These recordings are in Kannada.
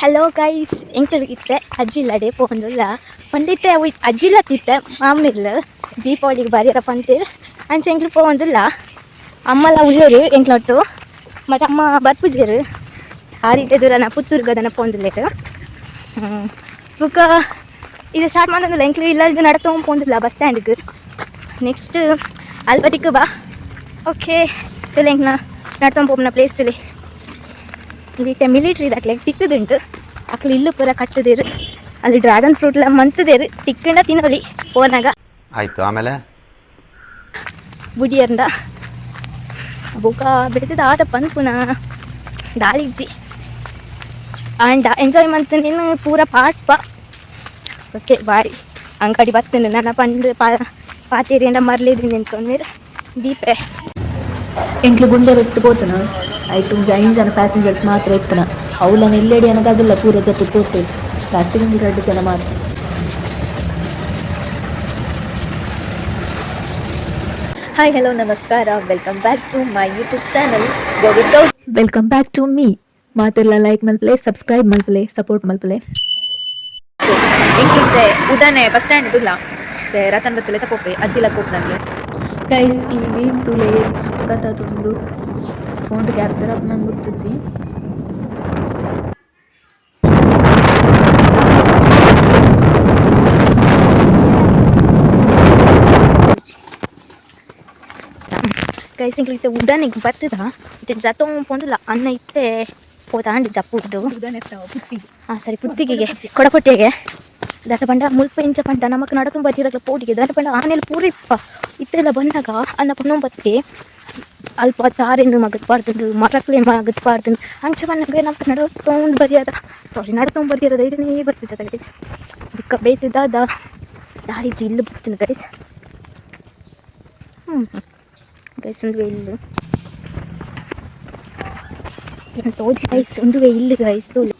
ಹಲೋ ಗೈಸ್ ಎಂಕಲ್ಗಿತ್ತೆ ಅಜ್ಜಿಲ್ಲಡೆ ಪೋಂದುಲ್ಲ ಪಂಡಿತೆ ಅಜ್ಜಿಲ್ಲ ತಿತ್ತೆ ಮಾಮನಿಲ್ಲ ದೀಪಾವಳಿಗೆ ಬಾರಿಯರ ಪಂತೀರ್ ಅಂಚೆ ಎಂಕ್ಲು ಪೋಂದುಲ್ಲ ಅಮ್ಮಲ ಉಳ್ಳೇರು ಎಂಕ್ಲೊಟ್ಟು ಮತ್ತು ಅಮ್ಮ ಬರ್ಪುಜೇರು ಆ ರೀತಿ ದೂರ ನಾ ಪುತ್ತೂರ್ಗದನ ಪೋಂದಿಲ್ಲೇರು ಬುಕ್ಕ இது ஸ்டார்ட் பண்ணதில்லை எங்களுக்கு இல்லாதது நடத்தவும் போனதில்ல பஸ் ஸ்டாண்டுக்கு நெக்ஸ்ட்டு அல்பதிக்கு வா ஓகே இல்லை எங்கண்ணா நடத்தவும் போகணும் பிளேஸ் ಪ್ಲೇಸ್ ತಿಳಿ ಈಗ ಮಿಲಿಟ್ರಿ ದಾಕ್ಲೆ ತಿಕ್ಕದುಂಟು ಅಕ್ಲು ಇಲ್ಲು ಪೂರ ಕಟ್ಟದೇರು ಅಲ್ಲಿ ಡ್ರ್ಯಾಗನ್ ಫ್ರೂಟ್ಲ ಮಂತದೇರು ತಿಕ್ಕಂಡ ತಿನ್ನೋಲಿ ಹೋನಾಗ ಆಯಿತು ಆಮೇಲೆ ಬುಡಿಯರ್ಂದ ಬುಕ ಬಿಡ್ತಿದ್ದ ಆಟ ಪನ್ಪುನ ದಾಳಿಜ್ಜಿ ಆಂಡ ಎಂಜಾಯ್ ಮಂತ್ ನೀನು ಪೂರ ಪಾಟ್ ಪಾ ಓಕೆ ಬಾರಿ ಅಂಗಡಿ ಬರ್ತೇನೆ ನನ್ನ ಪಂಡ್ ಪಾ ಪಾತೇರಿಯಿಂದ ಮರ್ಲಿದ್ದೀನಿ ನಿಂತ್ಕೊಂಡ್ಮೇಲೆ ದೀಪೆ ಎಂಕ್ಲು ಗುಂಡೆ ರೆಸ್ಟ್ ಪೋತನ ಐಟು ಐದು ಜನ ಪ್ಯಾಸೆಂಜರ್ಸ್ ಮಾತ್ರ ಎತ್ತನ. ಅವಳನ್ನು ಎಲ್ಲೆಡಿ ಅನ್ನೋದಾಗಲ್ಲ ಪೂರ ಜೊತೆ ಪೋತೆ ಲಾಸ್ಟಿಗೆ ಒಂದು ಎರಡು ಜನ ಮಾತ್ರ. ಹಾಯ್ ಹಲೋ ನಮಸ್ಕಾರ. Welcome back to my YouTube channel Govinda welcome back to me ಮಾತೆಲ್ಲ ಲೈಕ್ ಮಲ್ಪಲೆ ಸಬ್ಸ್ಕ್ರೈಬ್ ಮಲ್ಪಲೆ ಸಪೋರ್ಟ್ ಮಲ್ಪಲೆ. ಇಂಕ್ಲಿಂತೆ ಉದಾನೆ ಬಸ್ ಸ್ಟ್ಯಾಂಡ್ ಇಲ್ಲ. ರತನ್ ಬತ್ತಲೆ ತಪ್ಪೋಪೆ ಅಜ್ಜಿಲ ಕೋಪ್ನಾಗ್ಲೆ ಗೈಸ್ ಈ ಮೀನ್ ತುಲೆ ಸಖತ್ತ ತುಂಡು. ಫೋನ್ ಕ್ಯಾಪ್ಚರ್ ಅಪ್ ನಂಗೆ ಕೈ ಕೈಸಿಂಗ್ಲಿತ್ತೆ ಉಡನಿಗೆ ಬರ್ತದ? ಮತ್ತೆ ಜತ ಪೊಂದಿಲ್ಲ ಅನ್ನ ಇತ್ತೆ. ಉದಾನೆ ಪುತ್ತಿ ಹಾಂ ಸರಿ ಪುತ್ತಿಗೆಗೆ ಕೊಡಪಟ್ಟಿಗೆ ದಾಟ ಪಂಡ ಮುಲ್ಪ ಇಂಚ ಪಂಡ ನಮಕ್ ನಡಕ ಬಟ್ಟಿರಕ್ಲ ಪೋಟಿಗೆ. ದಾಟ ಪಂಡ ಆನೆಲ್ ಪೂರ ಇತ್ತೆಲ್ಲ ಬಂದಾಗ ಅನ್ನ ಪುಣ್ಣೊಂಬತ್ತಿಗೆ ಅಲ್ಪ ತಾರೇನು ಮಗದ್ ಪಾಡ್ದು ಮರಕ್ಲೆ ಮಗದ್ ಪಾಡ್ದು ಅಂಚ ಬಂದಾಗ ನಮ್ಗೆ ನಡತೊಂಡು ಬರಿಯದ. ಸಾರಿ ನಡ ನಡ್ತೊಂಡು ಬರಿಯದ ಇದನ್ನೇ ಜೊತೆ ಗೈಸ್ ದುಃಖ ಬೇಯ್ತಿದ್ದ ದಾರಿ ಜಿಲ್ಲು ಬರ್ತೀನಿ ಗೈಸ್ ಹ್ಞೂ ಗೈಸ್ ಒಂದು ಇಲ್ಲು. ಏನು ತೋಜಿ ಗೈಸ್ ಒಂದು ಇಲ್ಲು ಗೈಸ್ ತೋಜಿ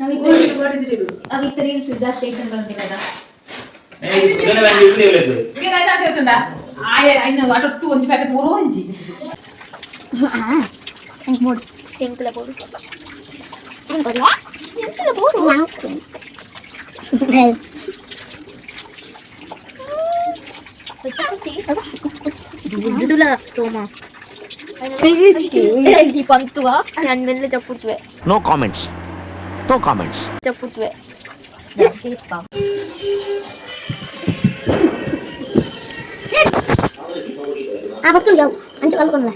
ಎಂಕಲ ಬೋಡು ಎಂಕಲ ಬೋಡು ದುಡ್ಡುಲ ಸೋಮ ಈ ಪಂತುವ ನಾನು ಮೆಲ್ಲ ಚಪ್ಪುತ್ವೆ ನೋ ಕಾಮೆಂಟ್ಸ್ ನೋ ಕಾಮೆಂಟ್ಸ್ ಚಪ್ಪುತ್ವೆ ఆ భక్తులు జావు మంచి కలుకున్నా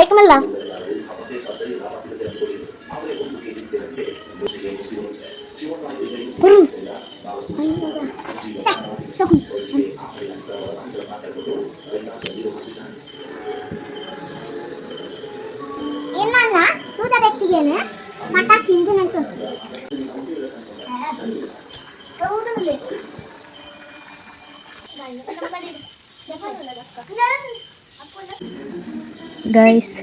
ఐకమల్లా ಗೈಸ್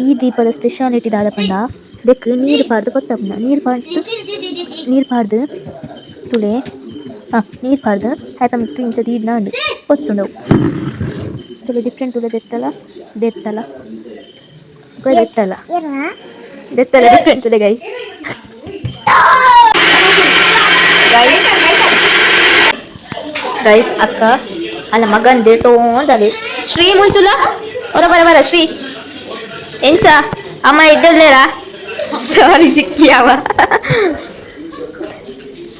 ಈ ದೀಪದ ಸ್ಪೆಷಾಲಿಟಿ ದಾದ ಪಂಡ ಬೆಕ್ಕು ನೀರು ಪಾಡ್ದು ಗೊತ್ತಾಪುಂಡ ನೀರು ಪಾಡ್ದು ನೀರು ಪಾಡ್ದು ತುಳೆ ಹಾಂ ನೀರು ಪಾಡ್ದು ಆಯ್ತ ಮಿತ್ತು ಇಂಚ ದೀಡ್ನ ಉಂಡು ಗೊತ್ತುಂಡವು ತುಳೆ ಡಿಫ್ರೆಂಟ್ ತುಳೆ ದೆತ್ತಲ್ಲ ದೆತ್ತಲ್ಲ ದೆತ್ತಲ್ಲ ಏನ ದೆತ್ತಲ್ಲ ಡಿಫ್ರೆಂಟ್ ತುಳೆ ಗೈಸ್ ಗೈಸ್ ಗೈಸ್ ಅಕ್ಕ ಅಲ್ಲ ಮಗನ್ ದೇತೋಂದಲ್ಲಿ ಶ್ರೀ ఒరే వర వర శ్రీ. ఎంచా అమ్మ ఇద్దరు లేరా? సారీ చిక్కియావా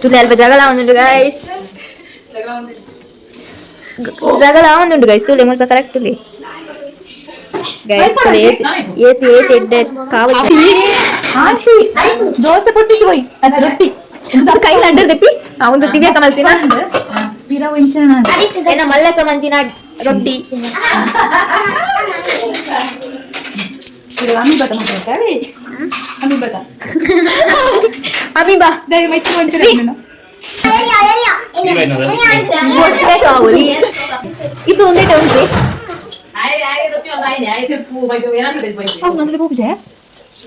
తునేల్ జగలా ఉండు గైస్ జగలా ఉండు గైస్ తులే ముల్ప కరెక్ట్ తులే గైస్ తులే ఏ తి ఏ తి ఎడ్డ కావాలి. ఆసి దోస పొట్టికి పోయి. అది రొట్టి. కైలు అంటారు తెప్పి? అవును దివ్య కమల్ తిన ವಂಚನ ಏನ ಮಲ್ಲಕ ಮಂತಿನ ರೊಟ್ಟಿ ಅಮಿ ಬತ್ತ ಮಾತಾಡ್ತಾವೆ ಅಮಿ ಬತ್ತ ಅಮೀಬಾ ದಯ ಮೈತ್ರಿ ವಂಚನ ಮೊಟ್ಟೆ ಕಾವುಲಿ ಇದು ಒಂದೇ ಟೌನ್ಸಿ ನಮಗೆ ಹೋಗ್ಜೆ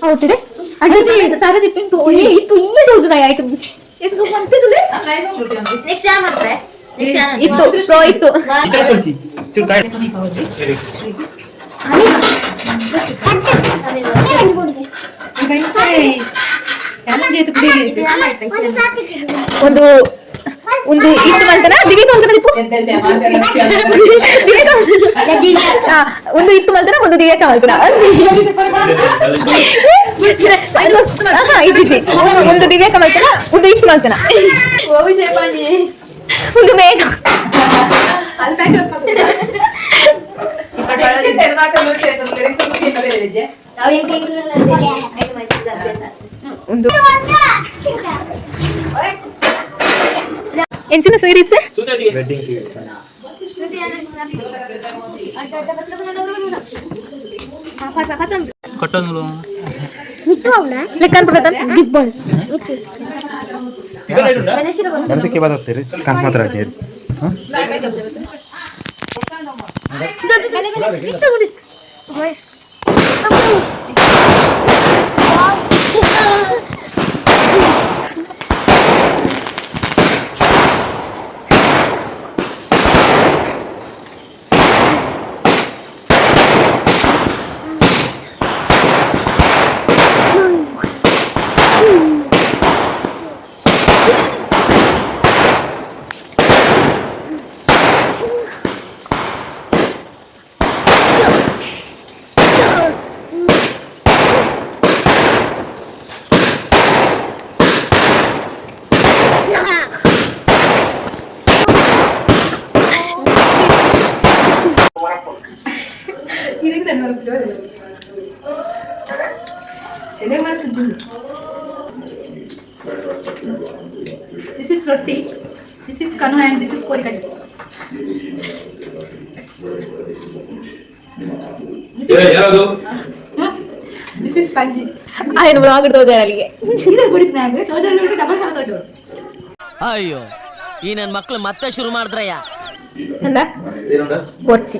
ಹೌದಿದೆ ಅಡ್ಡಿ ತರ ದಿಪ್ಪಿಂತು ಇತ್ತು ಈ ಡೋಸ್ ನಾ ಆಯ್ತು ಇದು ಸ್ವಲ್ಪ ಅಂತಿದ್ರೆ ನೆಕ್ಸ್ಟ್ ಯಾರು ಮಾಡ್ತಾರೆ ಇತ್ತು ಪ್ರೋ ಇತ್ತು. ಗಂಟೆ ಒಂದು ಸಾತಿ ಒಂದು ಒಂದು ಇತ್ತು ಮಲ್ತನ ದಿವಿಕ ದಿವ್ಯಕ ಆ, ಒಂದು ಇತ್ತು ಮಲ್ತನ ಒಂದು ದಿವ್ಯಕ ಇದೆ. ಒಂದು- ಒಂದು ದಿವ್ಯಕ ಮಲ್ತನ ಒಂದು ಇತ್ತು ಮಲ್ತನ Untuk bego. Untuk sendiri sih? Wedding sih. Itu apa? Lekan perhatian. Gibbon. Oke. ಬಾಲ್ ಮನಸ್ಸಿಗೆ ಬದುತ್ತೀರಿ ಕಾಸು ಮಾತ್ರ ಹಾಕೀರಿ వరకు ఇదే మనసు దిస్ ఇస్ రొట్టి దిస్ ఇస్ కను అండ్ దిస్ ఇస్ కోరికట్ ದಿಸ್ ಇಸ್ ಪಂಜಿ ఆయన బ్లాగ్ తోచాలిగే ಇದೆ ಬಿಡಿದ್ನಾಗ ತೋಜಲ್ಲಿ ಡಬಲ್ ಸಲ ತೋಜೋಡು ಅಯ್ಯೋ ಈ ನನ್ನ ಮಕ್ಕಳು ಮತ್ತೆ ಶುರು ಮಾಡಿದ್ರಯ್ಯ ಅಲ್ಲ ಗೊರ್ಚಿ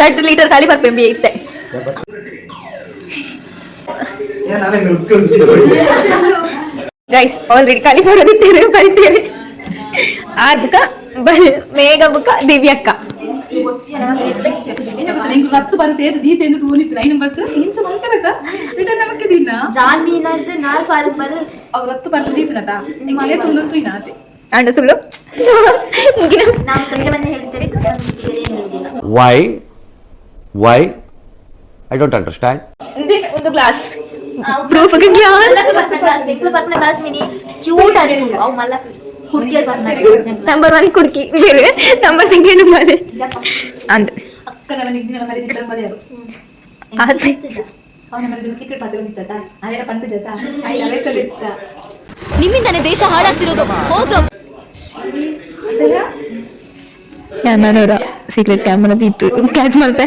ಎರಡು ಲೀಟರ್ ಖಾಲಿ ಬರ್ಪೆಂಬಿ ಇತ್ತೆ. ಗೈಸ್ ಆಲ್ರೆಡಿ ಖಾಲಿ ಬರೋದಿತ್ತೇನೆ ಬರಿತೇನೆ ಆದ್ಕ ಮೇಘ ಬುಕ್ಕ ದಿವ್ಯಕ್ಕ. ಹತ್ತು ಬರುತ್ತೆ ದೀತೆ ಎಂದು ತೋಲಿತ್ತು ಐನು ಬತ್ತು ಇಂಚ ಮಂತಬೇಕ ರಿಟರ್ನ್ ನಮಕ್ಕೆ ಇನಾತೆ ಸುಳ್ಳು ನಾವು ಹೇಳ್ತೇವೆ why why I don't understand ಒಂದು ಗ್ಲಾಸ್ ಪ್ರೂಫ್ ಗ್ಲಾಸ್ ಎಂಕ್ಲು ಗ್ಲಾಸ್ ಮಿನಿ ಕ್ಯೂಟ್ ಅದು ಅವು ಮಲ್ಲ ಹುಡುಗಿಯರ್ ಬರ್ತಾರೆ ನಂಬರ್ ಒನ್ ಕುಡ್ಕಿ ಬೇರೆ ನಂಬರ್ ಸೆಕೆಂಡ್ ಮಾಡಿ ಅಂದ ಅಕ್ಕ ನನ್ನ ನಿಗ್ದಿನ ಮರಿದಿದ್ದರು ಅದು ಆದ್ರೆ ಅವನ ಮರಿದ ಸೀಕ್ರೆಟ್ ಪಾತ್ರ ನಿಂತದ ಅದೇ ಪಂತು ಜೊತ ಅದೇ ತಲೆಚ್ಚ ನಿಮ್ಮಿಂದನೇ ದೇಶ ಹಾಳಾಗ್ತಿರೋದು ಹೋಗ್ರು ಕ್ಯಾಮರಾ ಸೀಕ್ರೆಟ್ ಕ್ಯಾಮರಾ ಇತ್ತು ಕ್ಯಾಚ್ ಮಾಡ್ತೆ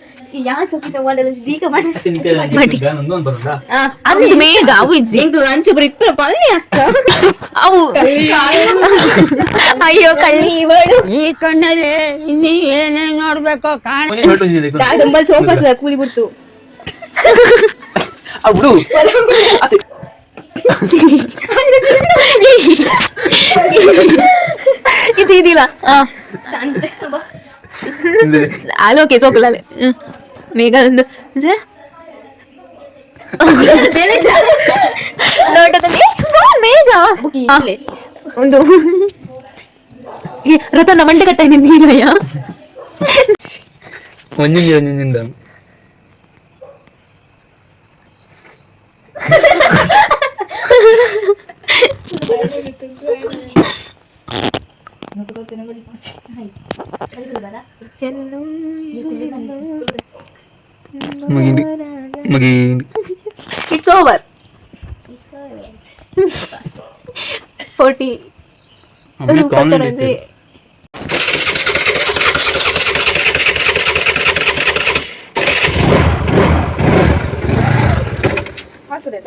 ದೀಕ ಯಾನ್ ಸೋಕಿತ್ ನಾವು ಮಂಡಲ ಒಂಜಿ ದೀಕ ಅದು ಮೇಘ ಅವು ಎಂಕು ಅಂಚು ಬಿಟ್ಟು ಪಲ್ಯ ಅಕ್ಕ ಅವು. ಅಯ್ಯೋ ಕಳ್ಳಿ ಇವಳು ಈ ಕಣ್ಣಲ್ಲಿ ಇನ್ನೀ ಏನೇನ್ ನೋಡ್ಬೇಕೋ ಕಾಣ. ತುಂಬಾ ಸೋಫಾ ಕೂಲಿ ಬಿಡ್ತು. ಬಿಡು. ಇದು ಇದಿಲ್ಲ. ಅಲ್ಲೋಕೆ ಸೋಕಲಲ್ಲಿ ಮೇಘ ಒಂದು ಜ ನೋಟದಲ್ಲಿ ಮೇಘ ಆ, ಒಂದು ಈ ರತನ ಮಂಡೆ ಕಟ್ಟ ನಿಂದಿಲ್ಲಯ್ಯ ಒಂಜಿಂದ ಒಂಜಿಂದ ಮುಗಿಂದು ಮುಗಿಂದು ಇಟ್ಸ್ ಓವರ್ ಫೋರ್ಟಿ ಆಮೇಲೆ ಕಾಲ್ ರೂಪಾಯಿ ಮಾಡ್ತದೆ